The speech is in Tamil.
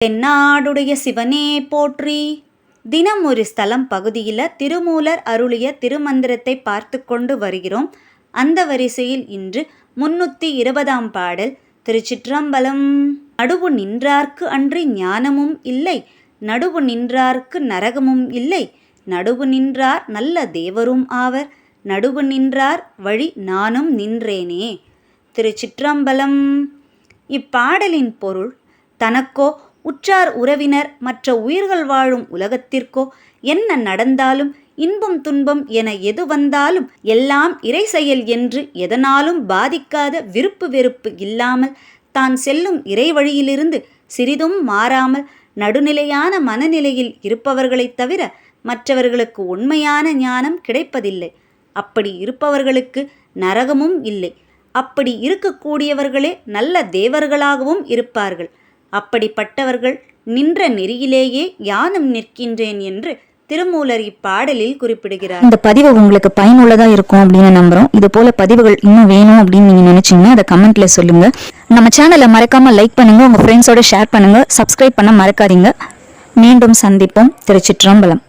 தென்னாடுடைய சிவனே போற்றி. தினம் ஒரு ஸ்தலம் பகுதியில் திருமூலர் அருளிய திருமந்திரத்தை பார்த்து கொண்டு வருகிறோம். அந்த வரிசையில் இன்று முன்னூற்றி இருபதாம் பாடல் திருச்சிற்றம்பலம் நடுவு நின்றார்க்கு அன்றி ஞானமும் இல்லை நடுவு நின்றார்க்கு நரகமும் இல்லை நடுவு நின்றார் நல்ல தேவரும் ஆவர் நடுவு நின்றார் வழி நானும் நின்றேனே. திருச்சிற்றம்பலம். இப்பாடலின் பொருள் தனக்கோ உற்றார் உறவினர் மற்ற உயிர்கள் வாழும் உலகத்திற்கோ என்ன நடந்தாலும் இன்பம் துன்பம் என எது வந்தாலும் எல்லாம் இறை செயல் என்று எதனாலும் பாதிக்காத விருப்பு வெறுப்பு இல்லாமல் தான் செல்லும் இறை வழியிலிருந்து சிறிதும் மாறாமல் நடுநிலையான மனநிலையில் இருப்பவர்களைத் தவிர மற்றவர்களுக்கு உண்மையான ஞானம் கிடைப்பதில்லை. அப்படி இருப்பவர்களுக்கு நரகமும் இல்லை. அப்படி இருக்கக்கூடியவர்களே நல்ல தேவர்களாகவும் இருப்பார்கள். அப்படிப்பட்டவர்கள் நின்ற நெறியிலேயே யானும் நிற்கின்றேன் என்று திருமூலர் இப்பாடலில் குறிப்பிடுகிறார். இந்த பதிவு உங்களுக்கு பயனுள்ளதா இருக்கும் அப்படின்னு நம்புறோம். இது போல பதிவுகள் இன்னும் வேணும் அப்படின்னு நீங்க நினைச்சீங்கன்னா அதை கமெண்ட்ல சொல்லுங்க. நம்ம சேனலை மறக்காம லைக் பண்ணுங்க. உங்க ஃப்ரெண்ட்ஸோட ஷேர் பண்ணுங்க. சப்ஸ்கிரைப் பண்ண மறக்காதீங்க. மீண்டும் சந்திப்போம். திருச்சிற்றம்பலம்.